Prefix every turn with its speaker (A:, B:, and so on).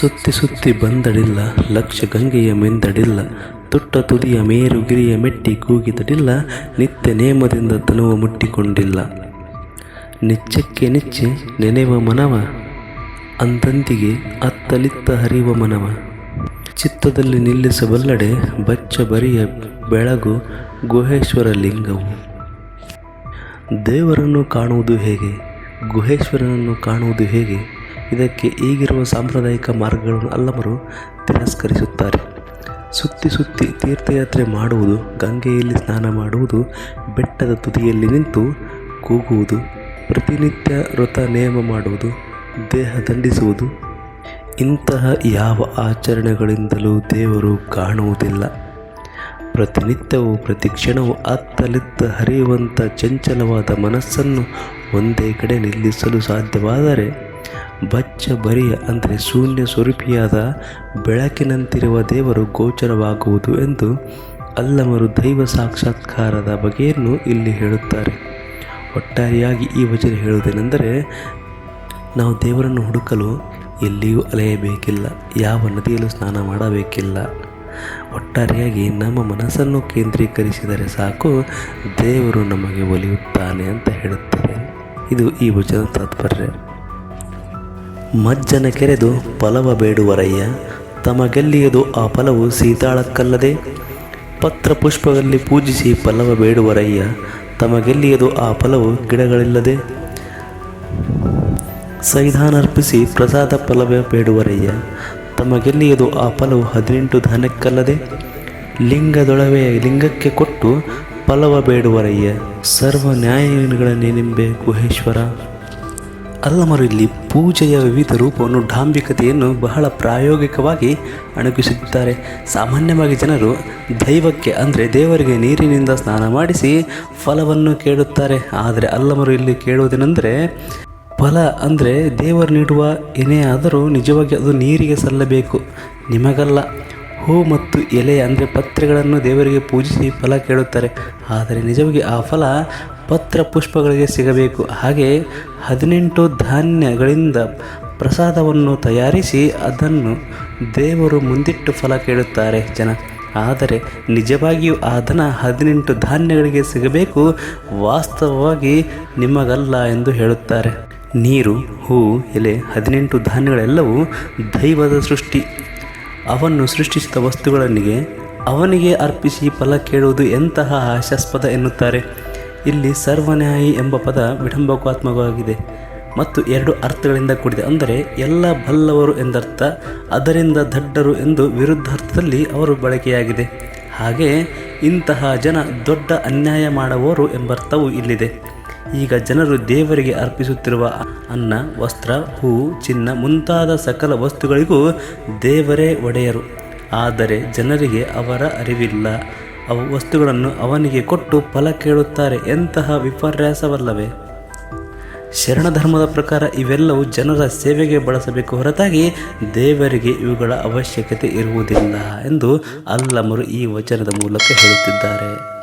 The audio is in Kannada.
A: ಸುತ್ತಿ ಸುತ್ತಿ ಬಂದಡಿಲ್ಲ, ಲಕ್ಷ ಗಂಗೆಯ ಮೆಂದಡಿಲ್ಲ, ತುಟ್ಟ ತುದಿಯ ಮೇರು ಗಿರಿಯ ಮೆಟ್ಟಿ ಕೂಗಿದಡಿಲ್ಲ, ನಿತ್ಯ ನೇಮದಿಂದ ತನುವ ಮುಟ್ಟಿಕೊಂಡಿಲ್ಲ. ನಿಚ್ಚಕ್ಕೆ ನಿಚ್ಚೆ ನೆನೆವ ಮನವ, ಅಂದಂದಿಗೆ ಅತ್ತಲಿತ್ತ ಹರಿವ ಮನವ. ಚಿತ್ತದಲ್ಲಿ ನಿಲ್ಲಿಸಬಲ್ಲಡೆ ಬಚ್ಚ ಬರಿಯ ಬೆಳಗು ಗುಹೇಶ್ವರ ಲಿಂಗವು. ದೇವರನ್ನು ಕಾಣುವುದು ಹೇಗೆ? ಗುಹೇಶ್ವರನನ್ನು ಕಾಣುವುದು ಹೇಗೆ? ಇದಕ್ಕೆ ಈಗಿರುವ ಸಾಂಪ್ರದಾಯಿಕ ಮಾರ್ಗಗಳನ್ನು ಅಲ್ಲಮರು ತಿರಸ್ಕರಿಸುತ್ತಾರೆ. ಸುತ್ತಿ ಸುತ್ತಿ ತೀರ್ಥಯಾತ್ರೆ ಮಾಡುವುದು, ಗಂಗೆಯಲ್ಲಿ ಸ್ನಾನ ಮಾಡುವುದು, ಬೆಟ್ಟದ ತುದಿಯಲ್ಲಿ ನಿಂತು ಕೂಗುವುದು, ಪ್ರತಿನಿತ್ಯ ವ್ರತ ನೇಮ ಮಾಡುವುದು, ದೇಹ ದಂಡಿಸುವುದು, ಇಂತಹ ಯಾವ ಆಚರಣೆಗಳಿಂದಲೂ ದೇವರು ಕಾಣುವುದಿಲ್ಲ. ಪ್ರತಿನಿತ್ಯವೂ ಪ್ರತಿ ಕ್ಷಣವೂ ಅತ್ತಲಿತ್ತ ಹರಿಯುವಂಥ ಚಂಚಲವಾದ ಮನಸ್ಸನ್ನು ಒಂದೇ ಕಡೆ ನಿಲ್ಲಿಸಲು ಸಾಧ್ಯವಾದರೆ ಬಚ್ಚ ಬರಿಯ ಅಂದರೆ ಶೂನ್ಯ ಸ್ವರೂಪಿಯಾದ ಬೆಳಕಿನಂತಿರುವ ದೇವರು ಗೋಚರವಾಗುವುದು ಎಂದು ಅಲ್ಲಮರು ದೈವ ಸಾಕ್ಷಾತ್ಕಾರದ ಬಗೆಯನ್ನು ಇಲ್ಲಿ ಹೇಳುತ್ತಾರೆ. ಒಟ್ಟಾರೆಯಾಗಿ ಈ ವಚನ ಹೇಳುವುದೇನೆಂದರೆ, ನಾವು ದೇವರನ್ನು ಹುಡುಕಲು ಎಲ್ಲಿಯೂ ಅಲೆಯಬೇಕಿಲ್ಲ, ಯಾವ ನದಿಯಲ್ಲೂ ಸ್ನಾನ ಮಾಡಬೇಕಿಲ್ಲ. ಒಟ್ಟಾರೆಯಾಗಿ ನಮ್ಮ ಮನಸ್ಸನ್ನು ಕೇಂದ್ರೀಕರಿಸಿದರೆ ಸಾಕು, ದೇವರು ನಮಗೆ ಒಲಿಯುತ್ತಾನೆ ಅಂತ ಹೇಳುತ್ತದೆ. ಇದು ಈ ವಚನ ತಾತ್ಪರ್ಯ. ಮಜ್ಜನ ಕೆರೆದು ಫಲವ ಬೇಡುವರಯ್ಯ. ತಮಗೆಲ್ಲಿಯದು ಆ ಫಲವು ಸೀತಾಳಕ್ಕಲ್ಲದೆ? ಪತ್ರ ಪುಷ್ಪದಲ್ಲಿ ಪೂಜಿಸಿ ಫಲವ ಬೇಡುವರಯ್ಯ. ತಮಗೆಲ್ಲಿಯದು ಆ ಫಲವು ಗಿಡಗಳಿಲ್ಲದೆ? ಸೈಧಾನರ್ಪಿಸಿ ಪ್ರಸಾದ ಫಲವ ಬೇಡುವರಯ್ಯ. ತಮಗೆಲ್ಲಿಯದು ಆ ಫಲವು ಹದಿನೆಂಟು ಧನಕ್ಕಲ್ಲದೆ? ಲಿಂಗದೊಳವೆ ಲಿಂಗಕ್ಕೆ ಕೊಟ್ಟು ಫಲವ ಬೇಡುವರಯ್ಯ. ಸರ್ವ ನ್ಯಾಯಗಳನ್ನೇ ನಿಂಬೆ ಗುಹೇಶ್ವರ. ಅಲ್ಲಮರು ಇಲ್ಲಿ ಪೂಜೆಯ ವಿವಿಧ ರೂಪವನ್ನು ಡಾಂಬಿಕತೆಯನ್ನು ಬಹಳ ಪ್ರಾಯೋಗಿಕವಾಗಿ ಅಣಗಿಸುತ್ತಾರೆ ಸಾಮಾನ್ಯವಾಗಿ ಜನರು ದೈವಕ್ಕೆ ಅಂದರೆ ದೇವರಿಗೆ ನೀರಿನಿಂದ ಸ್ನಾನ ಮಾಡಿಸಿ ಫಲವನ್ನು ಕೇಳುತ್ತಾರೆ. ಆದರೆ ಅಲ್ಲಮರು ಇಲ್ಲಿ ಕೇಳುವುದೇನೆಂದರೆ ಫಲ ಅಂದರೆ ದೇವರು ನೀಡುವ ಏನೇ ಆದರೂ ನಿಜವಾಗಿ ಅದು ನೀರಿಗೆ ಸಲ್ಲಬೇಕು. ನಿಮಗಲ್ಲ. ಹೂ ಮತ್ತು ಎಲೆ ಅಂದರೆ ಪತ್ರೆಗಳನ್ನು ದೇವರಿಗೆ ಪೂಜಿಸಿ ಫಲ ಕೇಳುತ್ತಾರೆ. ಆದರೆ ನಿಜವಾಗಿ ಆ ಫಲ ಪತ್ರ ಪುಷ್ಪಗಳಿಗೆ ಸಿಗಬೇಕು. ಹಾಗೆ ಹದಿನೆಂಟು ಧಾನ್ಯಗಳಿಂದ ಪ್ರಸಾದವನ್ನು ತಯಾರಿಸಿ ಅದನ್ನು ದೇವರು ಮುಂದಿಟ್ಟು ಫಲ ಕೇಳುತ್ತಾರೆ ಜನ. ಆದರೆ ನಿಜವಾಗಿಯೂ ಆ ಧನ ಹದಿನೆಂಟು ಧಾನ್ಯಗಳಿಗೆ ಸಿಗಬೇಕು ವಾಸ್ತವವಾಗಿ ನಿಮಗಲ್ಲ ಎಂದು ಹೇಳುತ್ತಾರೆ. ನೀರು, ಹೂ, ಎಲೆ, ಹದಿನೆಂಟು ಧಾನ್ಯಗಳೆಲ್ಲವೂ ದೈವದ ಸೃಷ್ಟಿ. ಅವನ್ನು ಸೃಷ್ಟಿಸಿದ ವಸ್ತುಗಳನ್ನಿಗೆ ಅವನಿಗೆ ಅರ್ಪಿಸಿ ಫಲ ಕೇಳುವುದು ಎಂತಹ ಹಾಸ್ಯಾಸ್ಪದ ಎನ್ನುತ್ತಾರೆ. ಇಲ್ಲಿ ಸರ್ವನ್ಯಾಯಿ ಎಂಬ ಪದ ವಿಡಂಬಕಾತ್ಮಕವಾಗಿದೆ ಮತ್ತು ಎರಡು ಅರ್ಥಗಳಿಂದ ಕೂಡಿದೆ. ಅಂದರೆ, ಎಲ್ಲ ಬಲ್ಲವರು ಎಂದರ್ಥ, ಅದರಿಂದ ದಡ್ಡರು ಎಂದು ವಿರುದ್ಧಾರ್ಥದಲ್ಲಿ ಅವರು ಬಳಕೆಯಾಗಿದೆ. ಹಾಗೆ, ಇಂತಹ ಜನ ದೊಡ್ಡ ಅನ್ಯಾಯ ಮಾಡುವವರು ಎಂಬರ್ಥವೂ ಇಲ್ಲಿದೆ. ಈಗ ಜನರು ದೇವರಿಗೆ ಅರ್ಪಿಸುತ್ತಿರುವ ಅನ್ನ, ವಸ್ತ್ರ, ಹೂ, ಚಿನ್ನ ಮುಂತಾದ ಸಕಲ ವಸ್ತುಗಳಿಗೂ ದೇವರೇ ಒಡೆಯರು. ಆದರೆ ಜನರಿಗೆ ಅವರ ಅರಿವಿಲ್ಲ. ಅವು ವಸ್ತುಗಳನ್ನು ಅವನಿಗೆ ಕೊಟ್ಟು ಫಲ ಕೇಳುತ್ತಾರೆ ಎಂತಹ ವಿಪರ್ಯಾಸವಲ್ಲವೇ? ಶರಣ ಧರ್ಮದ ಪ್ರಕಾರ ಇವೆಲ್ಲವೂ ಜನರ ಸೇವೆಗೆ ಬಳಸಬೇಕು ಹೊರತಾಗಿ ದೇವರಿಗೆ ಇವುಗಳ ಅವಶ್ಯಕತೆ ಇರುವುದಿಲ್ಲ ಎಂದು ಅಲ್ಲಮರು ಈ ವಚನದ ಮೂಲಕ ಹೇಳುತ್ತಿದ್ದಾರೆ.